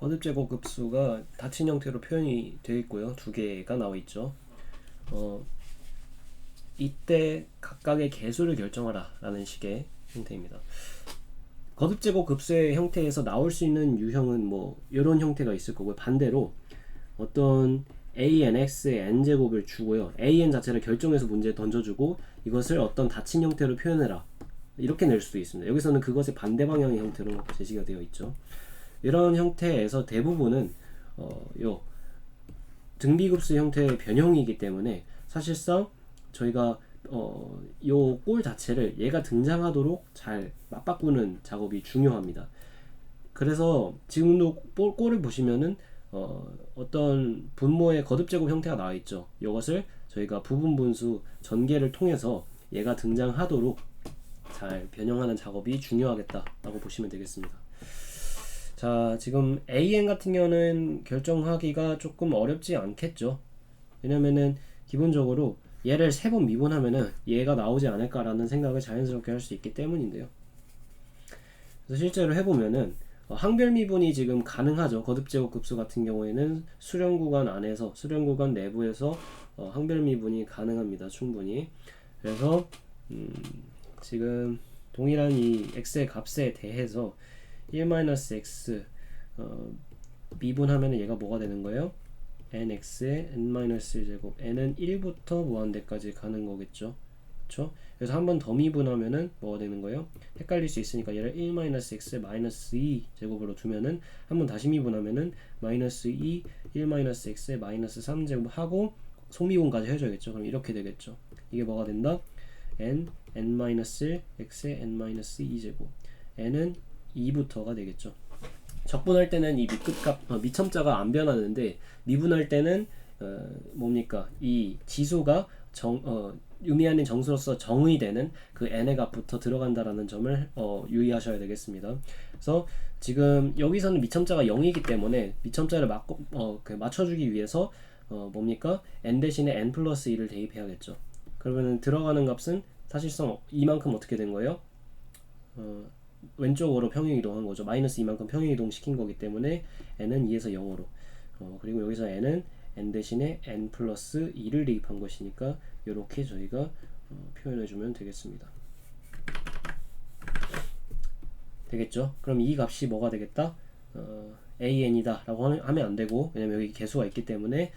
거듭 제곱 급수가 닫힌 형태로 표현이 되어 있고요. 두 개가 나와 있죠. 어, 이때 각각의 개수를 결정하라 라는 식의 형태입니다. 거듭 제곱 급수의 형태에서 나올 수 있는 유형은 뭐 이런 형태가 있을 거고요. 반대로 어떤 a n x의 n 제곱을 주고요. a n 자체를 결정해서 문제에 던져주고 이것을 어떤 닫힌 형태로 표현해라. 이렇게 낼 수도 있습니다. 여기서는 그것의 반대 방향의 형태로 제시가 되어 있죠. 이런 형태에서 대부분은 어, 요 등비급수 형태의 변형이기 때문에 사실상 저희가 어, 요골 자체를 얘가 등장하도록 잘 맞바꾸는 작업이 중요합니다. 그래서 지금도 골, 골을 보시면은 어, 어떤 분모의 거듭제곱 형태가 나와 있죠. 이것을 저희가 부분 분수 전개를 통해서 얘가 등장하도록 잘 변형하는 작업이 중요하겠다라고 보시면 되겠습니다. 자, 지금 AN 같은 경우는 결정하기가 조금 어렵지 않겠죠. 왜냐면은 기본적으로 얘를 세 번 미분하면은 얘가 나오지 않을까라는 생각을 자연스럽게 할 수 있기 때문인데요. 그래서 실제로 해보면은 어, 항별 미분이 지금 가능하죠. 거듭제곱 급수 같은 경우에는 수렴 구간 안에서 수렴 구간 내부에서 어, 항별 미분이 가능합니다. 충분히. 그래서 음, 지금 동일한 이 x의 값에 대해서 1-x 어, 미분하면 얘가 뭐가 되는 거예요? nx의 n-1제곱 n은 1부터 무한대까지 가는 거겠죠 그쵸? 그래서 한 번 더 미분하면은 뭐가 되는 거예요? 헷갈릴 수 있으니까 얘를 1-x의 마이너스 2 제곱으로 두면은 한 번 다시 미분하면은 마이너스 2 1-x의 마이너스 3 제곱 하고 속미분까지 해줘야겠죠 그럼 이렇게 되겠죠 이게 뭐가 된다? n n-1 x의 n-2 제곱 n은 2부터가 되겠죠. 적분할 때는 이 밑급값 어, 미첨자가 안 변하는데 미분할 때는 어, 뭡니까 이 지수가 정 어, 의미하는 정수로서 정의 되는 그 n의 값부터 들어간다라는 점을 어, 유의하셔야 되겠습니다. 그래서 지금 여기서는 미첨자가 0이기 때문에 미첨자를 맞고, 어, 그 맞춰주기 위해서 어, 뭡니까 n 대신에 n 플러스 1을 대입해야겠죠. 그러면 들어가는 값은 사실상 이만큼 어떻게 된 거예요? 어, 왼쪽으로 평행 이동한 거죠. 마이너스 이만큼 평행 이동 시킨 거기 때문에 n은 2에서 0으로 어, 그리고 여기서 n은 n 대신에 n 플러스 2를 대입한 것이니까 이렇게 저희가 어, 표현해 주면 되겠습니다. 되겠죠? 그럼 이 값이 뭐가 되겠다? 어, an이다 라고 하면 안 되고 왜냐면 여기 개수가 있기 때문에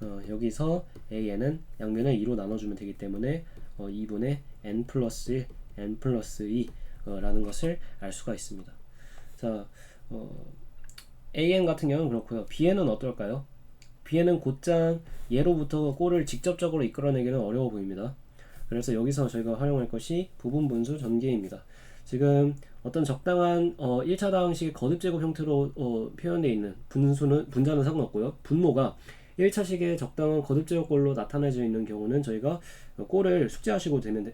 어, 여기서 an은 양면을 2로 나눠주면 되기 때문에 어, 2분의 n 플러스 1, n 플러스 2 어, 라는 것을 알 수가 있습니다. 자, 어, AN 같은 경우는 그렇고요. BN은 어떨까요? BN은 곧장 예로부터 골을 직접적으로 이끌어내기는 어려워 보입니다. 그래서 여기서 저희가 활용할 것이 부분 분수 전개입니다. 지금 어떤 적당한 어, 1차 다항식의 거듭 제곱 형태로 어, 표현되어 있는 분수는 분자는 상관없고요. 분모가 1차식의 적당한 거듭 제곱골로 나타내져 있는 경우는 저희가 골을 숙지하시고 되면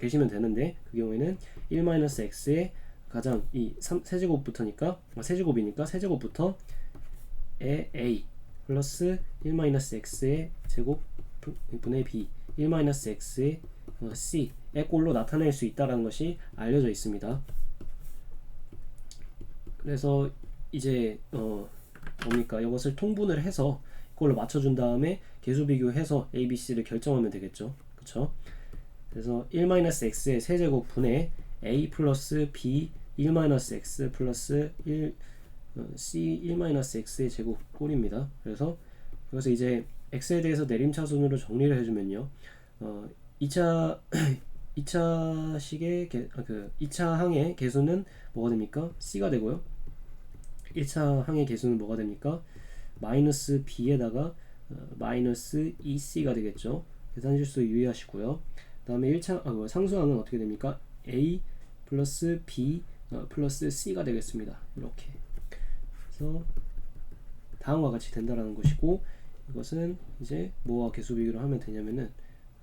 계시면 되는데 그 경우에는 1-x의 가장 이 3, 세제곱부터니까 아, 세제곱이니까 세제곱부터 a 플러스 1-x의 제곱 분의 b 1-x의 어, c의 꼴로 나타낼 수 있다는 것이 알려져 있습니다. 그래서 이제 어 뭡니까 이것을 통분을 해서 그걸로 맞춰준 다음에 개수 비교해서 a, b, c를 결정하면 되겠죠. 그쵸? 그래서 1-x의 세제곱 분의 a 플러스 b 1-x 플러스 1 어, c 1-x의 제곱 꼴입니다. 그래서 여기서 이제 x에 대해서 내림차순으로 정리를 해주면요. 어, 2차 2차 식의 개, 아, 그 2차 항의 개수는 뭐가 됩니까? c가 되고요. 1차 항의 개수는 뭐가 됩니까? 마이너스 b에다가 어, 마이너스 2c가 되겠죠. 계산 실수 유의하시고요. 다음에 1차 아, 뭐 상수항은 어떻게 됩니까? a 플러스 b 어, 플러스 c가 되겠습니다. 이렇게 그래서 다음과 같이 된다라는 것이고 이것은 이제 뭐와 개수 비교를 하면 되냐면은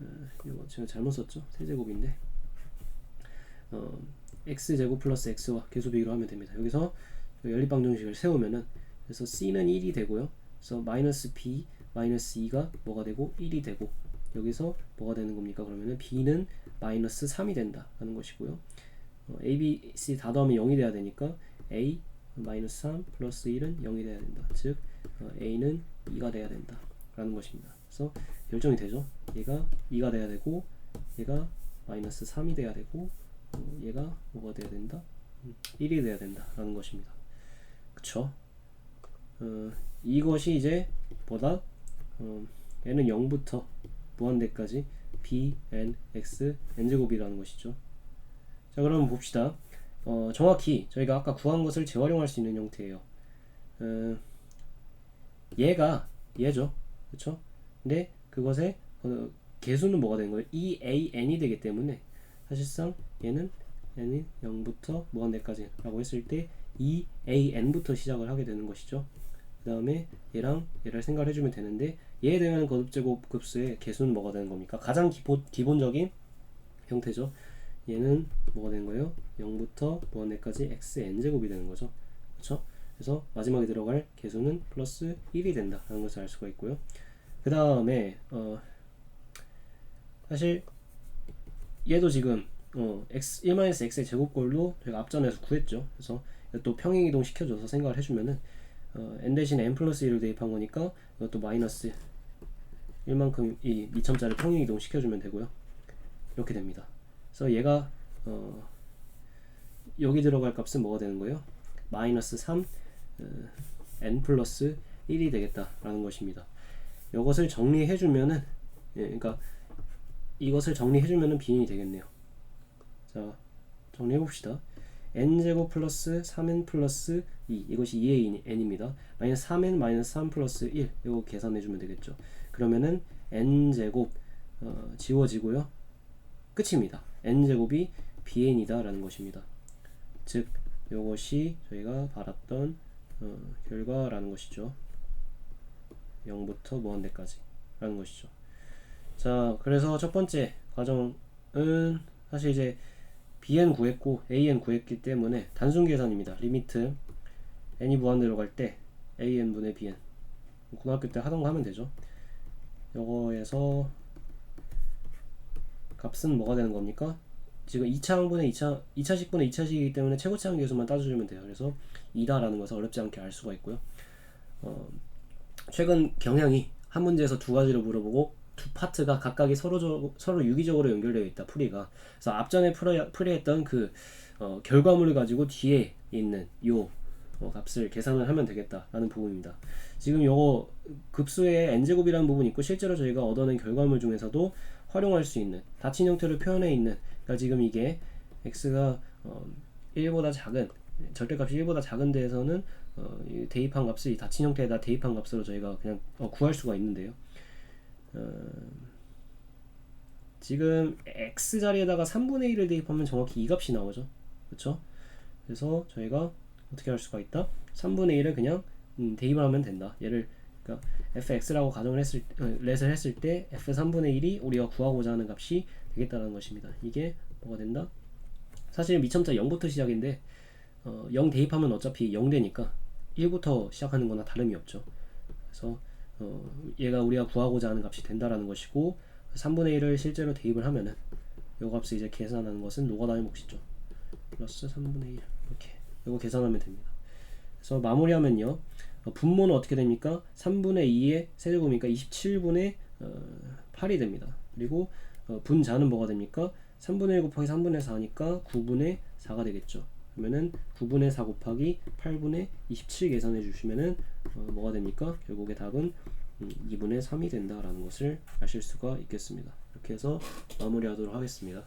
어, 이거 제가 잘못 썼죠 세제곱인데 어, x 제곱 플러스 x와 개수 비교를 하면 됩니다. 여기서 연립방정식을 세우면은 그래서 c는 1이 되고요. 그래서 마이너스 b 마이너스 2가 뭐가 되고 1이 되고 여기서 뭐가 되는 겁니까? 그러면은 b는 마이너스 3이 된다 하는 것이고요. 어, a, b, c 다 더하면 0이 돼야 되니까 a 마이너스 3 플러스 1은 0이 돼야 된다. 즉 어, a는 2가 돼야 된다. 라는 것입니다. 그래서 결정이 되죠. 얘가 2가 돼야 되고 얘가 마이너스 3이 돼야 되고 어, 얘가 뭐가 돼야 된다? 음, 1이 돼야 된다. 라는 것입니다. 그쵸? 어, 이것이 이제 뭐다? 어, 얘는 0부터 무한대까지 b, n, x, n제곱이라는 것이죠. 자, 그럼 봅시다. 어, 정확히 저희가 아까 구한 것을 재활용할 수 있는 형태예요. 어, 얘가 얘죠, 그렇죠? 근데 그것의 어, 개수는 뭐가 되는 거예요? e a n이 되기 때문에 사실상 얘는 n이 0부터 무한대까지 라고 했을 때 e a n부터 시작을 하게 되는 것이죠. 그 다음에 얘랑 얘를 생각을 해주면 되는데 대한 거듭제곱 급수의 개수는 뭐가 되는 겁니까? 가장 기본, 기본적인 형태죠. 얘는 뭐가 되는 거예요? 0부터 무한대까지 xn 제곱이 되는 거죠. 그렇죠? 그래서 마지막에 들어갈 개수는 플러스 1이 된다라는 것을 알 수가 있고요. 그 다음에 어 사실 얘도 지금 어 x 1-x의 제곱꼴로 저희가 앞전에서 구했죠. 그래서 또 평행 이동 시켜줘서 생각을 해주면은 어, n 대신 n 플러스 1을 대입한 거니까 이것도 마이너스 1만큼 이 2첨자를 평행 이동 시켜주면 되고요. 이렇게 됩니다. 그래서 얘가 어, 여기 들어갈 값은 뭐가 되는 거예요? 마이너스 3 어, n 플러스 1이 되겠다라는 것입니다. 이것을 정리해주면은 예, 그러니까 이것을 정리해주면은 비인이 되겠네요. 자 정리해봅시다. N제곱 플러스 3n 플러스 2 이것이 2의 n입니다. 마이너스 3n 마이너스 3 플러스 1 이거 계산해 주면 되겠죠. 그러면은 n제곱 어, 지워지고요. 끝입니다. n제곱이 bn이다 라는 것입니다. 즉 이것이 저희가 바랐던 어, 결과라는 것이죠. 0부터 무한대까지 라는 것이죠. 자 그래서 첫 번째 과정은 사실 이제 bn 구했고 an 구했기 때문에 단순 계산입니다. 리미트 n이 무한대로 갈 때 an 분의 bn 고등학교 때 하던 거 하면 되죠. 요거에서 값은 뭐가 되는 겁니까? 지금 2차 항분의 2차 2차식 분의 2차식이기 때문에 최고치 항계수만 따져주면 돼요. 그래서 2다라는 것을 어렵지 않게 알 수가 있고요. 어, 최근 경향이 한 문제에서 두 가지를 물어보고 두 파트가 각각이 서로 서로 유기적으로 연결되어 있다 풀이가 그래서 앞전에 풀이했던 그 어, 결과물을 가지고 뒤에 있는 요 어, 값을 계산을 하면 되겠다라는 부분입니다. 지금 요거 급수의 n제곱이라는 부분이 있고 실제로 저희가 얻어낸 결과물 중에서도 활용할 수 있는 닫힌 형태를 표현해 있는 그러니까 지금 이게 x가 어, 1보다 작은 절대값이 1보다 작은 데에서는 어, 대입한 값을 이 닫힌 형태에다 대입한 값으로 저희가 그냥 어, 구할 수가 있는데요. 어, 지금 x 자리에다가 3분의 1을 대입하면 정확히 이 값이 나오죠. 그렇죠? 그래서 저희가 어떻게 할 수가 있다? 3분의 1을 그냥 음, 대입을 하면 된다. 얘를 그러니까 fx라고 가정을 했을 어, 렛을 했을 때 f 3분의 1이 우리가 구하고자 하는 값이 되겠다는 것입니다. 이게 뭐가 된다? 사실 미첨자 0부터 시작인데 어, 0 대입하면 어차피 0 되니까 1부터 시작하는 거나 다름이 없죠. 그래서 어, 얘가 우리가 구하고자 하는 값이 된다라는 것이고 3분의 1을 실제로 대입을 하면은 요 값을 이제 계산하는 것은 노가다의 몫이죠. 플러스 3분의 1 이렇게 이거 계산하면 됩니다. 그래서 마무리하면요. 어, 분모는 어떻게 됩니까? 3분의 2의 세제곱이니까 27분의 어, 8이 됩니다. 그리고 어, 분자는 뭐가 됩니까? 3분의 1 곱하기 3분의 4니까 9분의 4가 되겠죠. 그러면은 9분의 4 곱하기 8분의 27 계산해 주시면은 어, 뭐가 됩니까? 결국의 답은 음, 2분의 3이 된다라는 것을 아실 수가 있겠습니다. 이렇게 해서 마무리하도록 하겠습니다.